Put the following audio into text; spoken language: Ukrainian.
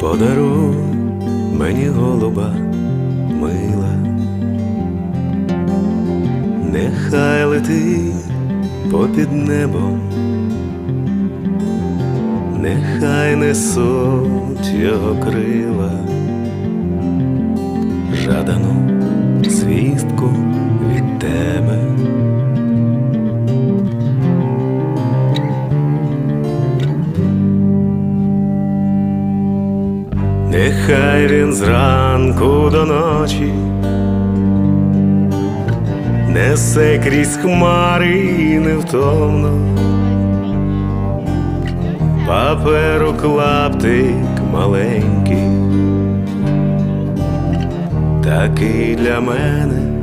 Подаруй мені голуба мила, нехай летить попід небом, нехай несуть його крила, жадану Нехай він зранку до ночі несе крізь хмари невтомно, паперу клаптик маленький, такий для мене.